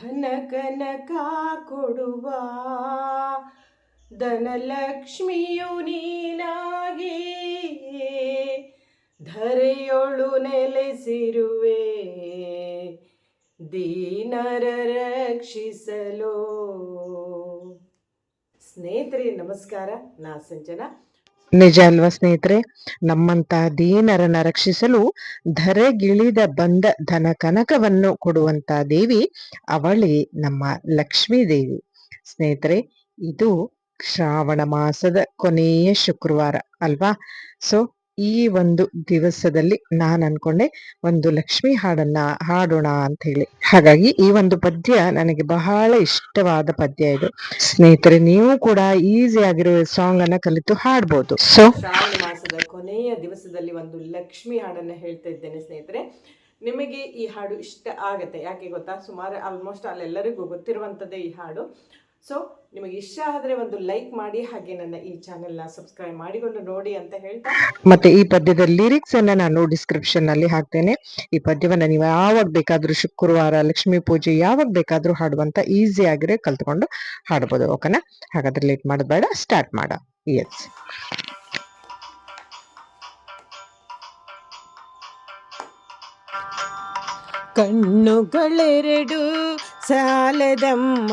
ಕನಕ ಕೊಡುವ ಧನಲಕ್ಷ್ಮಿಯು ನೀನಾಗಿ ಧರೆಯೊಳು ನೆಲೆಸಿರುವೆ. ದೀನರ ರಕ್ಷಿಸಲು. ಸ್ನೇಹಿತರೆ ನಮಸ್ಕಾರ. ನಾ ಸಂಜನಾ. ನಿಜ ಅಲ್ವಾ ಸ್ನೇಹಿತರೆ? ನಮ್ಮಂತ ದೀನರನ್ನ ರಕ್ಷಿಸಲು ಧರೆಗಿಳಿದ ಬಂದ ಧನ ಕನಕವನ್ನು ಕೊಡುವಂತ ದೇವಿ ಅವಳಿ ನಮ್ಮ ಲಕ್ಷ್ಮೀ ದೇವಿ. ಸ್ನೇಹಿತರೆ, ಇದು ಶ್ರಾವಣ ಮಾಸದ ಕೊನೆಯ ಶುಕ್ರವಾರ ಅಲ್ವಾ? ಸೊ ಈ ಒಂದು ದಿವಸದಲ್ಲಿ ನಾನು ಅನ್ಕೊಂಡೆ ಒಂದು ಲಕ್ಷ್ಮಿ ಹಾಡನ್ನ ಹಾಡೋಣ ಅಂತ ಹೇಳಿ. ಹಾಗಾಗಿ ಈ ಒಂದು ಪದ್ಯ ನನಗೆ ಬಹಳ ಇಷ್ಟವಾದ ಪದ್ಯ ಇದು. ಸ್ನೇಹಿತರೆ, ನೀವು ಕೂಡ ಈಸಿ ಆಗಿರೋ ಸಾಂಗ್ ಅನ್ನ ಕಲಿತು ಹಾಡ್ಬೋದು. ಸೊ ಮಾಸದ ಕೊನೆಯ ದಿವಸದಲ್ಲಿ ಒಂದು ಲಕ್ಷ್ಮಿ ಹಾಡನ್ನ ಹೇಳ್ತಾ ಇದ್ದೇನೆ ಸ್ನೇಹಿತರೆ. ನಿಮಗೆ ಈ ಹಾಡು ಇಷ್ಟ ಆಗತ್ತೆ. ಯಾಕೆ ಗೊತ್ತಾ? ಸುಮಾರು ಆಲ್ಮೋಸ್ಟ್ ಅಲ್ಲೆಲ್ಲರಿಗೂ ಗೊತ್ತಿರುವಂಥದ್ದೇ ಈ ಹಾಡು. ಸೊ ನಿಮಗೆ ಇಷ್ಟ ಆದರೆ ಒಂದು ಲೈಕ್ ಮಾಡಿ ಹಾಗೆ ನನ್ನ ಈ ಚಾನೆಲ್ನ ಸಬ್ಸ್ಕ್ರೈಬ್ ಮಾಡಿಕೊಂಡು ನೋಡಿ ಅಂತ ಹೇಳ್ತಾ ಮತ್ತೆ ಈ ಪದ್ಯದ ಲಿರಿಕ್ಸ್ ಅನ್ನ ನಾನು ಡಿಸ್ಕ್ರಿಪ್ಷನ್ನಲ್ಲಿ ಹಾಕ್ತೇನೆ. ಈ ಪದ್ಯವನ್ನ ನೀವು ಯಾವಾಗ ಬೇಕಾದ್ರೂ ಶುಕ್ರವಾರ ಲಕ್ಷ್ಮೀ ಪೂಜೆ ಯಾವಾಗ ಬೇಕಾದ್ರೂ ಹಾಡುವಂತ ಈಸಿ ಆಗಿರೋ ಕಲ್ತ್ಕೊಂಡು ಹಾಡ್ಬೋದು ಓಕೆನಾ ಹಾಗಾದ್ರೆ ಲೇಟ್ ಮಾಡಬೇಡ ಬೇಡ ಸ್ಟಾರ್ಟ್ ಮಾಡ. ಎಸ್ ಕಣ್ಣುಗಳೆರಡು ಸಾಲದಮ್ಮ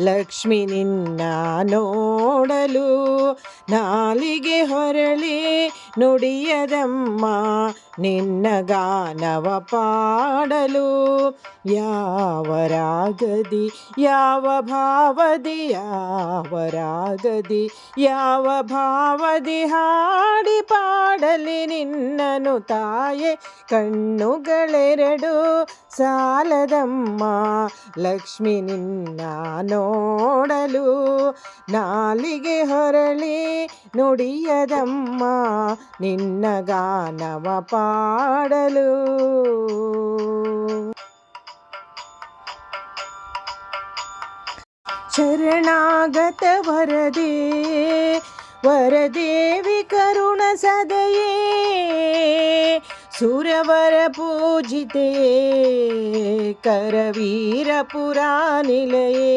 ಲಕ್ಷ್ಮಿ ನಿನ್ನ ನೋಡಲು ನಾಲಿಗೆ ಹೊರಳಿ ನುಡಿಯದಮ್ಮ ನಿನ್ನ ಗಾನವ ಪಾಡಲು. ಯಾವ ರಾಗದಿ ಯಾವ ಭಾವದಿ ಯಾವ ರಾಗದಿ ಯಾವ ಭಾವದಿ ಹಾಡಿ ಪಾಡಲಿ ನಿನ್ನನು ತಾಯೆ. ಕಣ್ಣುಗಳೆರಡು ಸಾಲದಮ್ಮ, ಲಕ್ಷ್ಮಿ ನಿನ್ನ ನೋಡಲು ನಾಲಿಗೆ ಹೊರಳಿ ನುಡಿಯದಮ್ಮ, ನಿನ್ನ ಗಾನವ ಪಾಡಲು. ಶರಣಾಗತ ವರದಿ, ವರದೇವಿ ಕರುಣ ಸದಯೇ ಸುರವರ ಪೂಜಿತೆ ಕರವೀರ ಪುರಾನಿಲಯೇ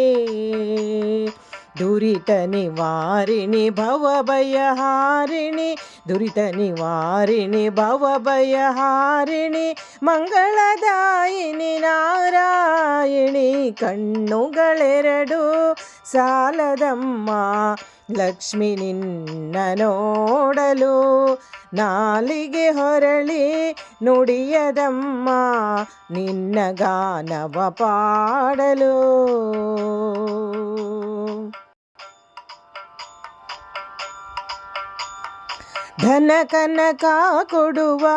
ದುರಿತ ನಿವಾರಿಣಿ ಭವಭಯಹಾರಿಣಿ ದುರಿತ ನಿವಾರಿಣಿ ಭವಭಯಹಾರಿಣಿ ಮಂಗಳದಾಯಿನಿ ನಾರಾಯಣಿ ಕಣ್ಣುಗಳೆರಡು ಸಾಲದಮ್ಮ ಲಕ್ಷ್ಮಿ ನಿನ್ನ ನೋಡಲು ನಾಲಿಗೆ ಹೊರಳಿ ನುಡಿಯದಮ್ಮ ನಿನ್ನ ಗಾನವ ಪಾಡಲು. ಧನ ಕನಕ ಕೊಡುವ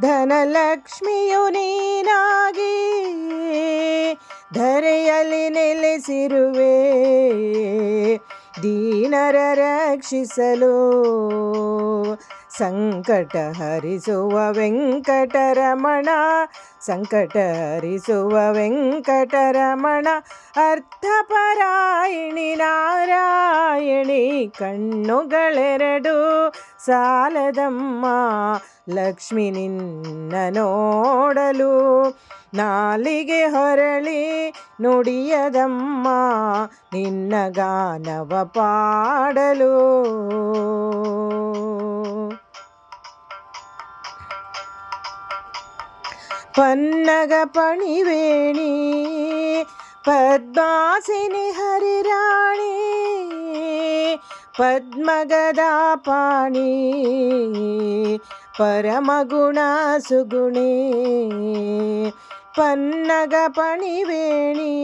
ಧನಲಕ್ಷ್ಮಿಯು ನೀನಾಗಿ ಧರೆಯಲ್ಲಿ ನೆಲೆಸಿರುವೆ. ದೀನರ ರಕ್ಷಿಸಲು. ಸಂಕಟ ಹರಿಸುವ ವೆಂಕಟರಮಣ ಸಂಕಟ ಹರಿಸುವ ವೆಂಕಟರಮಣ ಅರ್ಥಪರಾಯಣಿ ನಾರಾಯಣಿ. ಕಣ್ಣುಗಳೆರಡು ಸಾಲದಮ್ಮ, ಲಕ್ಷ್ಮಿ ನಿನ್ನ ನೋಡಲು ನಾಲಿಗೆ ಹೊರಳಿ ನುಡಿಯದಮ್ಮ, ನಿನ್ನ ಗಾನವ ಪಾಡಲು. ಪನ್ನಗ ಪಣಿವೇಣಿ, ಪದ್ಮಾಸಿನಿ ಹರಿರಾಣಿ ಪದ್ಮಗದ ಪಾಣಿ ಪರಮಗುಣ ಸುಗುಣಿ ಪನ್ನಗ ಪಣಿವೇಣಿ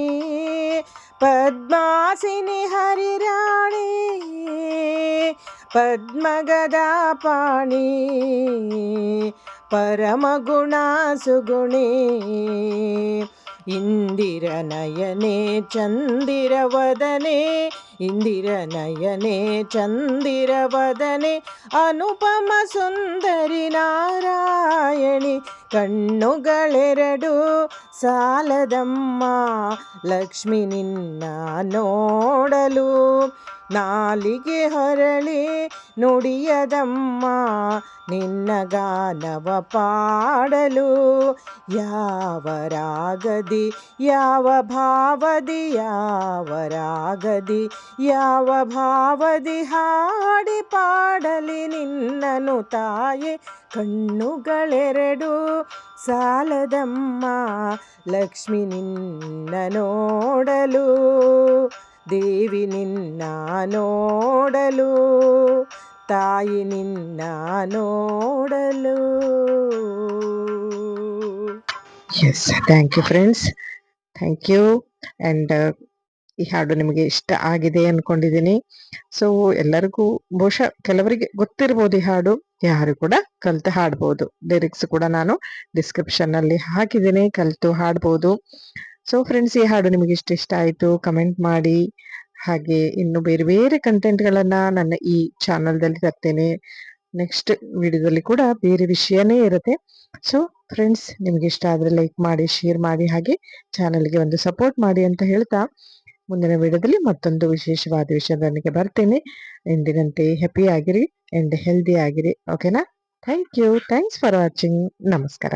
ಪದ್ಮಾಸಿನಿ ಹರಿರಾಣಿ ಪದ್ಮಗದ ಪಾಣಿ ಪರಮಗುಣ ಸುಗುಣಿ ಇಂದಿರ ನಯನೆ ಚಂದಿರ ವದನೆ ಇಂದಿರ ನಯನೆ ಚಂದಿರ ವದನೆ ಅನುಪಮ ಸುಂದರಿ ನಾರಾಯಣಿ, ಕಣ್ಣುಗಳೆರಡು ಸಾಲದಮ್ಮ, ಲಕ್ಷ್ಮಿ ನಿನ್ನ ನೋಡಲು ನಾಲಿಗೆ ಹೊರಳಿ ನುಡಿಯದಮ್ಮ, ನಿನ್ನ ಗಾನವ ಪಾಡಲು ಯಾವ ರಾಗದಿ ಯಾವ ಭಾವದಿ? ಯಾವ ರಾಗದಿ ಯಾವ ಭಾವದಿ? ಹಾಡಿ ಪಾಡಲಿ ನಿನ್ನನು ತಾಯಿ, ಕಣ್ಣುಗಳೆರಡು ಸಾಲದಮ್ಮ, ಲಕ್ಷ್ಮಿ ನಿನ್ನ ನೋಡಲು, ದೇವಿ ನಿನ್ನ ನೋಡಲು. ತಾಯಿ ನಿನ್ನ ನೋಡಲು. Yes thank you friends thank you and ಈ ಹಾಡು ನಿಮಗೆ ಇಷ್ಟ ಆಗಿದೆ ಅನ್ಕೊಂಡಿದ್ದೀನಿ. ಸೊ ಎಲ್ಲರಿಗೂ ಬಹುಶಃ ಕೆಲವರಿಗೆ ಗೊತ್ತಿರ್ಬೋದು ಈ ಹಾಡು. ಯಾರು ಕೂಡ ಕಲಿತು ಹಾಡ್ಬೋದು. ಲಿರಿಕ್ಸ್ ಕೂಡ ನಾನು ಡಿಸ್ಕ್ರಿಪ್ಷನ್ ಅಲ್ಲಿ ಹಾಕಿದ್ದೀನಿ, ಕಲಿತು ಹಾಡ್ಬೋದು. ಸೊ ಫ್ರೆಂಡ್ಸ್ ಈ ಹಾಡು ನಿಮಗೆ ಇಷ್ಟ ಇಷ್ಟ ಆಯಿತು ಕಮೆಂಟ್ ಮಾಡಿ. ಹಾಗೆ ಇನ್ನು ಬೇರೆ ಬೇರೆ ಕಂಟೆಂಟ್ಗಳನ್ನ ನನ್ನ ಈ ಚಾನಲ್ದಲ್ಲಿ ತರ್ತೇನೆ. ನೆಕ್ಸ್ಟ್ ವಿಡಿಯೋದಲ್ಲಿ ಕೂಡ ಬೇರೆ ವಿಷಯನೇ ಇರುತ್ತೆ. ಸೊ ಫ್ರೆಂಡ್ಸ್ ನಿಮ್ಗೆ ಇಷ್ಟ ಆದ್ರೆ ಲೈಕ್ ಮಾಡಿ ಶೇರ್ ಮಾಡಿ, ಹಾಗೆ ಚಾನಲ್ಗೆ ಒಂದು ಸಪೋರ್ಟ್ ಮಾಡಿ ಅಂತ ಹೇಳ್ತಾ ಮುಂದಿನ ವಿಡಿಯೋದಲ್ಲಿ ಮತ್ತೊಂದು ವಿಶೇಷವಾದ ವಿಷಯದೊಂದಿಗೆ ಬರ್ತೇನೆ. ಎಂದಿನಂತೆ ಹ್ಯಾಪಿ ಆಗಿರಿ ಅಂಡ್ ಹೆಲ್ದಿ ಆಗಿರಿ. ಓಕೆನಾ thank you thanks for watching ನಮಸ್ಕಾರ.